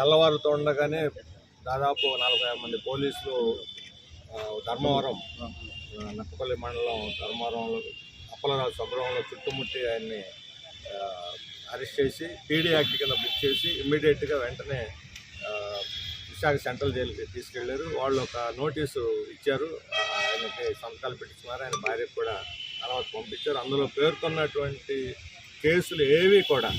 తెల్లవారుతూ ఉండగానే దాదాపు నలభై మంది పోలీసులు ధర్మవరం నక్కపల్లి మండలం ధర్మవరంలో అప్పలరాజు సుబ్రహ్మణ్యంలో చుట్టుముట్టి ఆయన్ని అరెస్ట్ చేసి పీడీ యాక్ట్ కింద బుక్ చేసి ఇమ్మీడియట్గా వెంటనే విశాఖ సెంట్రల్ జైలుకి తీసుకెళ్ళారు. వాళ్ళు ఒక నోటీసు ఇచ్చారు. ఆయనకి సంతకాలు పెట్టించుకున్నారు. ఆయన భార్యకు కూడా తర్వాత పంపించారు. అందులో పేర్కొన్నటువంటి కేసులు ఏవి కూడా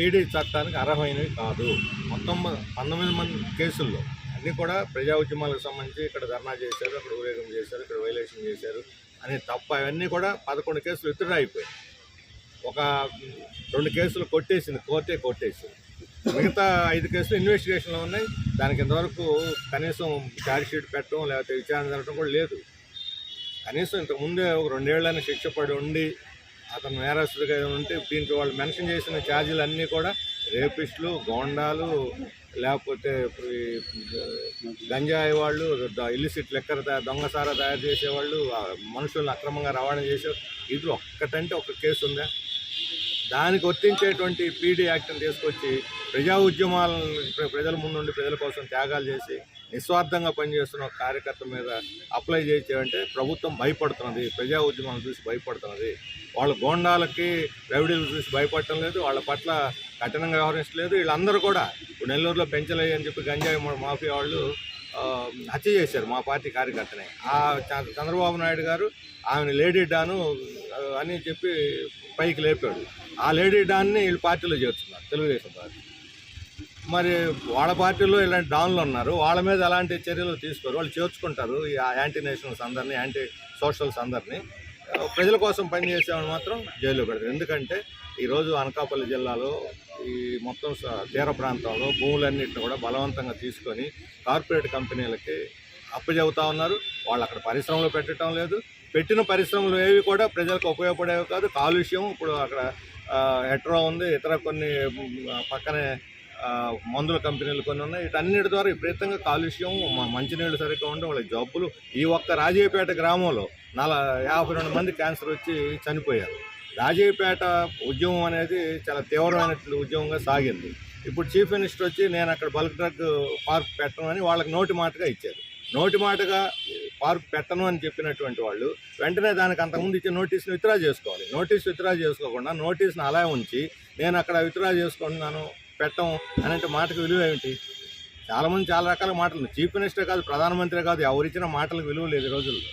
పీడీ చట్టానికి అర్హమైనవి కాదు. మొత్తం పంతొమ్మిది మంది కేసుల్లో అన్నీ కూడా ప్రజా ఉద్యమాలకు సంబంధించి ఇక్కడ ధర్నా చేశారు అక్కడ ఊరేగం చేశారు ఇక్కడ వైలేషన్ చేశారు అని తప్ప అవన్నీ కూడా పదకొండు కేసులు విత్డ్రా అయిపోయాయి. ఒక రెండు కేసులు కొట్టేసింది కోర్టే కొట్టేసింది. మిగతా ఐదు కేసులు ఇన్వెస్టిగేషన్లో ఉన్నాయి. దానికి ఇంతవరకు కనీసం ఛార్జ్షీట్ పెట్టడం లేకపోతే విచారణ జరగడం కూడా లేదు. కనీసం ఇంతకు ముందే ఒక రెండేళ్ళని శిక్ష పడి ఉండి అతను నేరస్తుడిగా ఉంటే దీంట్లో వాళ్ళు మెన్షన్ చేసిన ఛార్జీలు అన్నీ కూడా రేపిస్టులు గోండాలు లేకపోతే ఇప్పుడు ఈ గంజాయి వాళ్ళు ఇల్లిసిట్ లెక్కర దొంగసారా తయారు చేసేవాళ్ళు మనుషులను అక్రమంగా రవాణా చేసే ఇది ఒక్కటంటే ఒక కేసు ఉందా? దానికి వర్తించేటువంటి పీడీ యాక్ట్ని తీసుకొచ్చి ప్రజా ఉద్యమాలను ప్రజల ముందుండి ప్రజల కోసం త్యాగాలు చేసి నిస్వార్థంగా పనిచేస్తున్న కార్యకర్త మీద అప్లై చేసేవంటే ప్రభుత్వం భయపడుతున్నది ప్రజా ఉద్యమం చూసి భయపడుతున్నది. వాళ్ళ గోండాలకి రౌడీలు చూసి భయపడటం లేదు వాళ్ళ పట్ల కఠినంగా వ్యవహరించలేదు వీళ్ళందరూ కూడా నెల్లూరులో పెంచలేదు అని చెప్పి గంజాయి మాఫియా వాళ్ళు హత్య చేశారు మా పార్టీ కార్యకర్తని. ఆ చంద్రబాబు నాయుడు గారు ఆమెను లేడీ డాను అని చెప్పి పైకి లేపాడు. ఆ లేడీ డాన్ని వీళ్ళు పార్టీలో చేర్చున్నారు తెలుగుదేశం పార్టీ. మరి వాళ్ళ పార్టీలో ఇలాంటి డాన్లు ఉన్నారు. వాళ్ళ మీద ఎలాంటి చర్యలు తీసుకోరు. వాళ్ళు చేర్చుకుంటారు ఈ యాంటీ నేషనల్స్ అందరినీ యాంటీ సోషల్స్ అందరినీ. ప్రజల కోసం పనిచేసేవాళ్ళు మాత్రం జైల్లో పెడతారు. ఎందుకంటే ఈరోజు అనకాపల్లి జిల్లాలో ఈ మొత్తం స- తీర ప్రాంతంలో భూములన్నింటిని కూడా బలవంతంగా తీసుకొని కార్పొరేట్ కంపెనీలకి అప్పచెబుతా ఉన్నారు. వాళ్ళు అక్కడ పరిశ్రమలు పెట్టడం లేదు. పెట్టిన పరిశ్రమలు ఏవి కూడా ప్రజలకు ఉపయోగపడేవి కాదు. కాలుష్యం ఇప్పుడు అక్కడ హెట్రో ఉంది. ఇతర కొన్ని పక్కనే మందుల కంపెనీలు కొన్ని ఉన్నాయి. వీటన్నిటి ద్వారా విపరీతంగా కాలుష్యం మంచినీళ్ళు సరిగ్గా ఉండడం వాళ్ళకి జబ్బులు. ఈ ఒక్క రాజీపేట గ్రామంలో నల యాభై రెండు మంది క్యాన్సర్ వచ్చి చనిపోయారు. రాజీపేట ఉద్యమం అనేది చాలా తీవ్రమైన ఉద్యమంగా సాగింది. ఇప్పుడు చీఫ్ మినిస్టర్ వచ్చి నేను అక్కడ బల్క్ డ్రగ్ పార్క్ పెట్టను అని వాళ్ళకి నోటి మాటగా ఇచ్చారు. నోటి మాటగా పార్క్ పెట్టను అని చెప్పినటువంటి వాళ్ళు వెంటనే దానికి అంతకుముందు ఇచ్చే నోటీస్ని విత్డ్రా చేసుకోవాలి. నోటీస్ విత్డ్రా చేసుకోకుండా నోటీస్ని అలా ఉంచి నేను అక్కడ విత్డ్రా చేసుకుంటున్నాను పెట్టం అని మాటకు విలువ ఏమిటి? చాలామంది చాలా రకాల మాటలు. చీఫ్ మినిస్టర్ కాదు ప్రధానమంత్రి కాదు ఎవరిచ్చిన మాటలకు విలువ లేదు ఈ రోజుల్లో.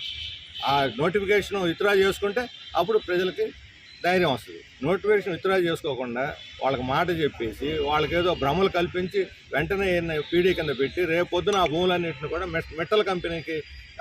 ఆ నోటిఫికేషన్ విత్డ్రా చేసుకుంటే అప్పుడు ప్రజలకి ధైర్యం వస్తుంది. నోటిఫికేషన్ విత్డ్రా చేసుకోకుండా వాళ్ళకి మాట చెప్పేసి వాళ్ళకి ఏదో భ్రమలు కల్పించి వెంటనే పీడీ కింద పెట్టి రేపు పొద్దున ఆ భూములన్నింటిని కూడా మెట్ మెట్టల కంపెనీకి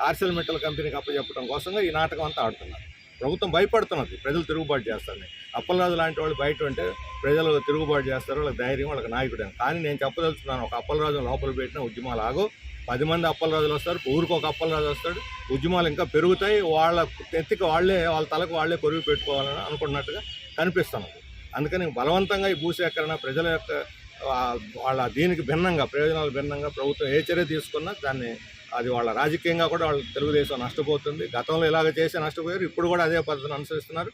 ఆర్సెల్ మెట్టల కంపెనీకి అప్పచెప్పడం కోసంగా ఈ నాటకం అంతా ఆడుతున్నారు. ప్రభుత్వం భయపడుతున్నది ప్రజలు తిరుగుబాటు చేస్తారని. అప్పలరాజు లాంటి వాళ్ళు బయట ఉంటే ప్రజలు తిరుగుబాటు చేస్తారు వాళ్ళకి ధైర్యం వాళ్ళకి నాయకుడు కానీ నేను చెప్పదలుచుకున్నాను ఒక అప్పలరాజు లోపల పెట్టిన ఉద్యమాలు ఆగో. పది మంది అప్పలరాజులు వస్తారు ఊరికి ఒక అప్పలరాజు వస్తాడు. ఉద్యమాలు ఇంకా పెరుగుతాయి వాళ్ళ ఎత్తికి వాళ్ళే వాళ్ళ తలకు వాళ్ళే కొరివి పెట్టుకోవాలని అనుకున్నట్టుగా కనిపిస్తున్నది. అందుకని బలవంతంగా ఈ భూసేకరణ ప్రజల యొక్క వాళ్ళ దీనికి భిన్నంగా ప్రయోజనాలు భిన్నంగా ప్రభుత్వం ఏ చర్య తీసుకున్నా దాన్ని అది వాళ్ళ రాజకీయంగా కూడా వాళ్ళ తెలుగుదేశం నష్టపోతుంది. గతంలో ఇలాగ చేసి నష్టపోయారు. ఇప్పుడు కూడా అదే పద్ధతిని అనుసరిస్తున్నారు.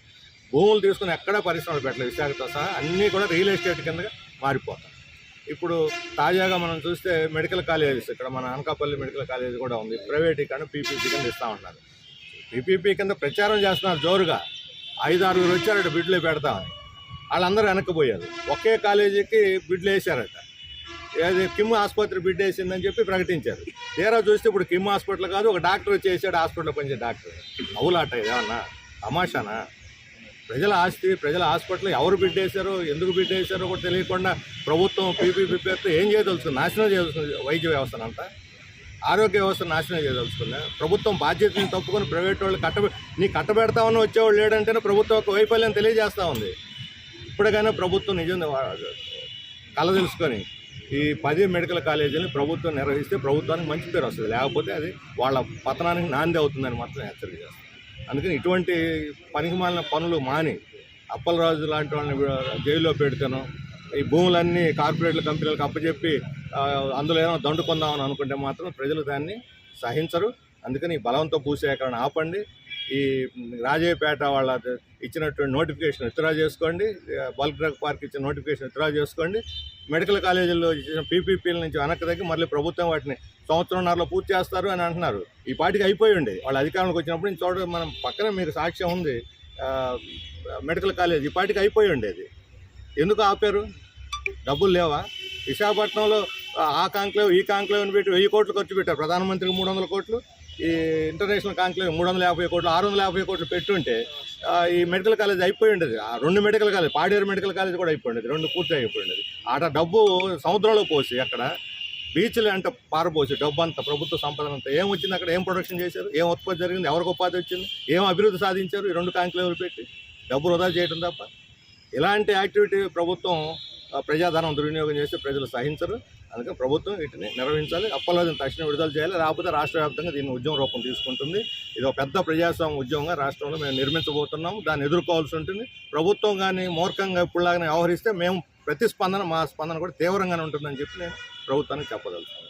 భూములు తీసుకుని ఎక్కడా పరిశ్రమలు పెట్టలేదు. విశాఖతో సహా అన్నీ కూడా రియల్ ఎస్టేట్ కిందగా మారిపోతాయి. ఇప్పుడు తాజాగా మనం చూస్తే మెడికల్ కాలేజెస్ ఇక్కడ మన అనకాపల్లి మెడికల్ కాలేజ్ కూడా ఉంది. ప్రైవేటీకరణ పీపీపీ కింద ఇస్తా ఉన్నారు. పీపీపీ కింద ప్రచారం చేస్తున్నారు జోరుగా. ఐదు ఆరుగురు వచ్చారట బిడ్లు పెడతామని. వాళ్ళందరూ వెనక్కిపోయారు. ఒకే కాలేజీకి బిడ్లు వేశారట. ఏది కిమ్ ఆసుపత్రి బిడ్ వేసిందని చెప్పి ప్రకటించారు. తీరా చూస్తే ఇప్పుడు కిమ్ హాస్పిటల్ కాదు ఒక డాక్టర్ వచ్చి వేసాడు హాస్పిటల్లో పనిచే డాక్టర్. అవులాట ఏమన్నా? తమాషానా? ప్రజల ఆస్తి ప్రజల హాస్పిటల్ ఎవరు బిడ్డేశారో ఎందుకు బిడ్డేశారో కూడా తెలియకుండా ప్రభుత్వం పీపీపీ పేరుతో ఏం చేయదలుచుకుంది? నాశనం చేయదలుచుకుంది వైద్య వ్యవస్థనంతా ఆరోగ్య వ్యవస్థ నాశనం చేయదలుచుకుంది? ప్రభుత్వం బాధ్యతను తప్పుకొని ప్రైవేట్ వాళ్ళు కట్ట నీ కట్టబెడతామని వచ్చేవాళ్ళు లేడంటేనే ప్రభుత్వం యొక్క వైఫల్యం తెలియజేస్తూ ఉంది. ఇప్పటికైనా ప్రభుత్వం నిజం కళ తెలుసుకొని ఈ పది మెడికల్ కాలేజీని ప్రభుత్వం నిర్వహిస్తే ప్రభుత్వానికి మంచి పేరు వస్తుంది. లేకపోతే అది వాళ్ళ పతనానికి నాంది అవుతుందని మాత్రం హెచ్చరిక చేస్తాను అందుకని ఇటువంటి పనికిమాలిన పనులు మాని అప్పలరాజు లాంటి వాళ్ళని జైల్లో పెడతాను ఈ భూములన్నీ కార్పొరేట్ల కంపెనీలకు అప్పచెప్పి అందులో ఏమైనా దండుకుందామని అనుకుంటే మాత్రం ప్రజలు దాన్ని సహించరు. అందుకని ఈ బలవంతో భూసేకరణ ఆపండి. ఈ రాజయ్యపేట వాళ్ళ ఇచ్చినటువంటి నోటిఫికేషన్ విత్డ్రా చేసుకోండి. బల్క్ డ్రగ్ పార్క్ ఇచ్చిన నోటిఫికేషన్ విత్డ్రా చేసుకోండి. మెడికల్ కాలేజీల్లో ఇచ్చిన పీపీపీల నుంచి వెనక్కి తగ్గి మళ్ళీ ప్రభుత్వం వాటిని సంవత్సరంన్నరలో పూర్తి చేస్తారు అని అంటున్నారు. ఈ పాటికి అయిపోయి ఉండే. వాళ్ళ అధికారంలోకి వచ్చినప్పుడు నేను చూడ మనం పక్కన మీకు సాక్ష్యం ఉంది. మెడికల్ కాలేజ్ ఈ పాటికి అయిపోయి ఉండేది. ఎందుకు ఆపారు? డబ్బులు లేవా? విశాఖపట్నంలో ఆ కాంక్లేవ్ ఈ కాంక్లేవ్ అని పెట్టి వెయ్యి కోట్లు ఖర్చు పెట్టారు. ప్రధానమంత్రికి మూడు వందల కోట్లు. ఈ ఇంటర్నేషనల్ కాంక్లేవ్ మూడు వందల యాభై కోట్లు ఆరు వందల యాభై కోట్లు పెట్టుంటే ఈ మెడికల్ కాలేజ్ అయిపోయి ఉండేది. ఆ రెండు medical college Paderu medical college కూడా అయిపోయి ఉండేది. రెండు పూర్తి అయిపోయి ఉండేది. ఆట డబ్బు సముద్రంలో పోసి అక్కడ బీచ్లు అంటే పారబోసి డబ్బు అంతా ప్రభుత్వ సంపద అంతా ఏం వచ్చింది అక్కడ? ఏం ప్రొడక్షన్ చేశారు? ఏం ఉత్పత్తి జరిగింది? ఎవరికి ఉపాధి వచ్చింది? ఏం అభివృద్ధి సాధించారు? ఈ రెండు కాంక్లేవ్లు పెట్టి డబ్బు వృధా చేయడం తప్ప. ఇలాంటి యాక్టివిటీ ప్రభుత్వం ప్రజాధనం దుర్వినియోగం చేస్తే ప్రజలు సహించరు. అందుకే ప్రభుత్వం వీటిని నిర్వహించాలి. అప్పలాదిని తక్షణ విడుదల చేయాలి. రాకపోతే రాష్ట్ర వ్యాప్తంగా దీన్ని ఉద్యమ రూపం తీసుకుంటుంది. ఇది ఒక పెద్ద ప్రజాస్వామ్య ఉద్యమంగా రాష్ట్రంలో మేము నిర్మించబోతున్నాము. దాన్ని ఎదుర్కోవాల్సి ఉంటుంది. ప్రభుత్వం కానీ మూర్ఖంగా ఇప్పుడులాగానే వ్యవహరిస్తే మేము ప్రతిస్పందన మా స్పందన కూడా తీవ్రంగానే ఉంటుందని చెప్పి నేను ప్రభుత్వానికి చెప్పదలుచుకున్నాను.